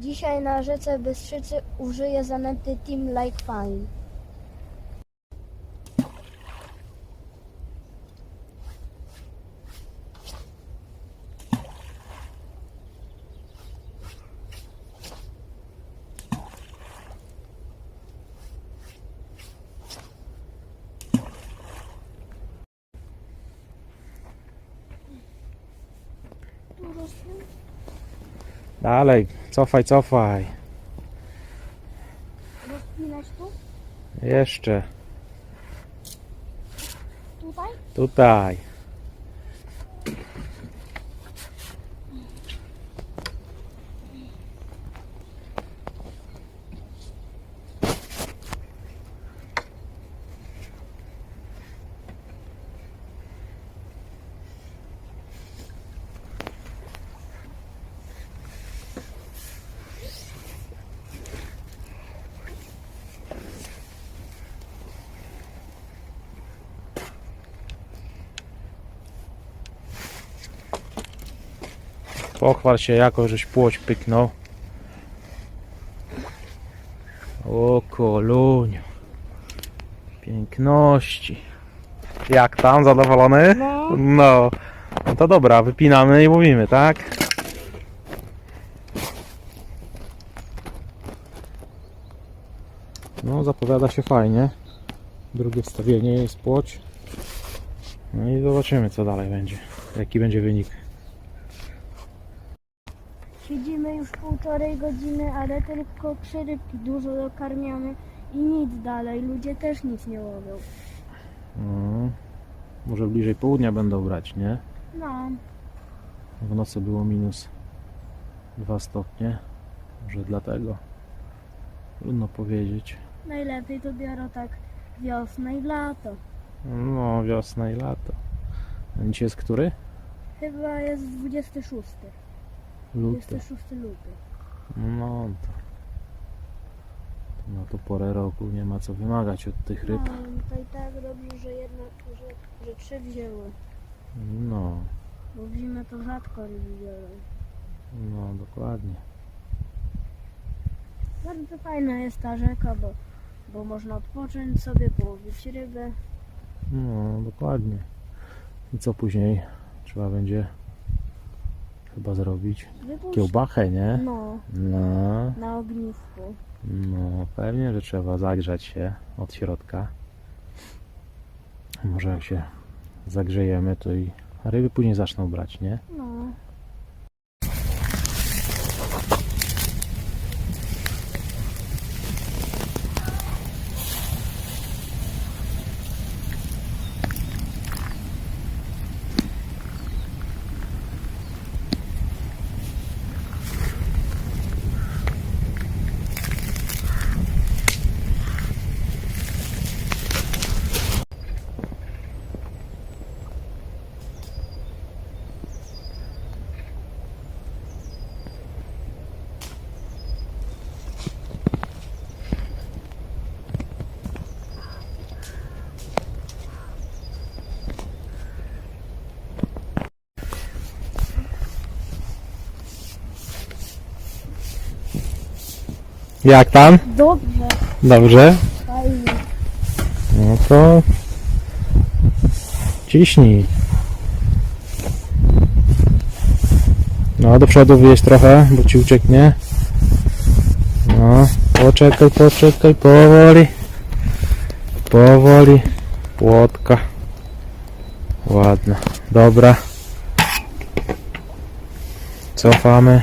Dzisiaj na rzece Bystrzycy użyję zanęty Team Like Fine. Dalej, cofaj, cofaj. Rozpinać tu? Jeszcze. Tutaj? Tutaj. Pochwal się, jako żeś płoć pyknął. O koluniu. Piękności. Jak tam, zadowolony? No. No. No to dobra, wypinamy i mówimy, tak? No, zapowiada się fajnie. Drugie wstawienie jest płoć. No i zobaczymy, co dalej będzie. Jaki będzie wynik. Siedzimy już półtorej godziny, ale tylko przyrybki dużo dokarmiamy i nic dalej. Ludzie też nic nie łowią. No, może bliżej południa będą brać, nie? No, W nocy było minus 2 stopnie. Może dlatego. Trudno powiedzieć. najlepiej to biorą tak wiosnę i lato. No, wiosna i lato. A Dzisiaj jest który? Chyba jest 26. Luty. 26 luty. No to. to Na tą porę roku nie ma co wymagać od tych ryb. No, to i tak dobrze, że jednak, że, że trzy wzięły. No, Bo w zimę to rzadko ryby biorą. no dokładnie. Bardzo fajna jest ta rzeka, bo, bo można odpocząć sobie, połowić rybę. No, dokładnie. I co później trzeba będzie chyba zrobić? Wypuść... Kiełbachę, nie? No, No. na ognisku. No, pewnie, że trzeba zagrzać się od środka. Może jak się zagrzejemy, to i ryby później zaczną brać, nie? No. Jak tam? Dobrze, Dobrze? fajnie. No to ciśnij. No, do przodu wyjeźdź trochę, bo ci ucieknie. No, poczekaj, poczekaj, powoli. Powoli. Płotka. Ładna. Dobra. Cofamy.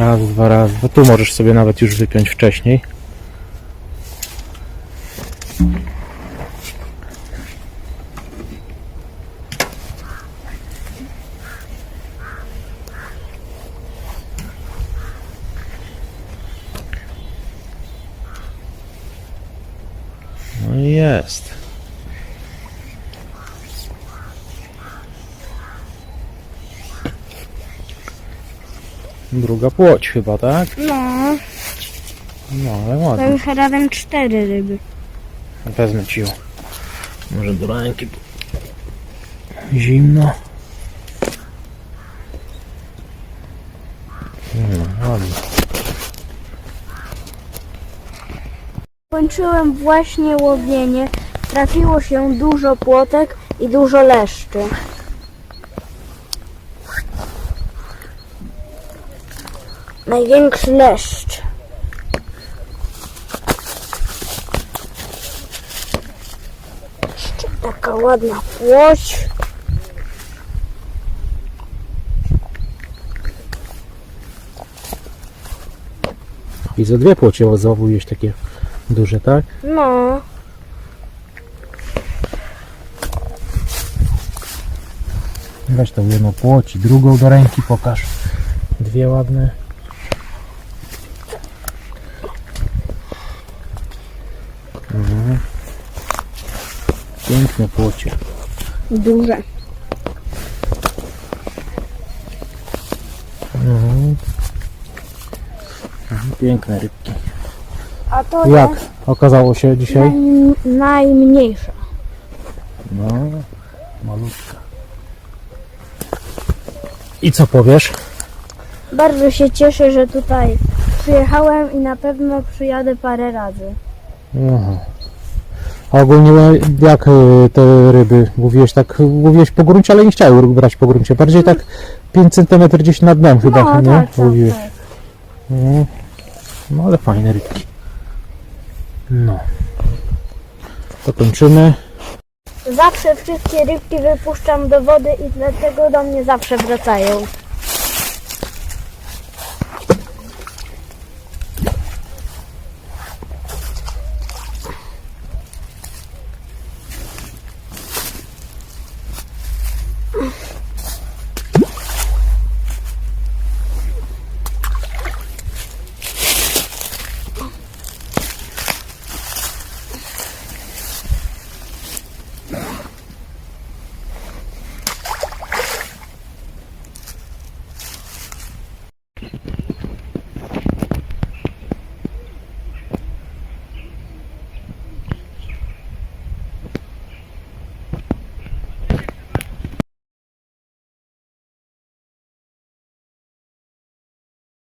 Raz, dwa, raz, dwa. Tu możesz sobie nawet już wypiąć wcześniej. No i jest. Druga płoć chyba, tak? No, No, ale to ładnie. już razem cztery ryby. Wezmę ci ją. Może do ręki. Zimno. No, ładnie. Kończyłem właśnie łowienie. Trafiło się dużo płotek i dużo leszczy. Największy leszcz. Jeszcze taka ładna płoć. I za dwie płocie złowujesz takie duże, tak? No, Weź tą jedną płoć i drugą do ręki pokaż. Dwie ładne. Piękne płocie. duże. Mhm. Mhm, Piękne rybki. A to Jak jest okazało się dzisiaj? naj, najmniejsza. No, malutka. I co powiesz? Bardzo się cieszę, że tutaj przyjechałem i na pewno przyjadę parę razy. Aha. A ogólnie jak y, te ryby? Mówiłeś tak, mówiłeś po gruncie, ale nie chciały brać po gruncie. Bardziej tak 5 cm gdzieś nad dnem chyba, no, nie? tak, tak, Mówiłeś. tak. No. no ale fajne rybki. No. To kończymy. Zawsze wszystkie rybki wypuszczam do wody i dlatego do mnie zawsze wracają.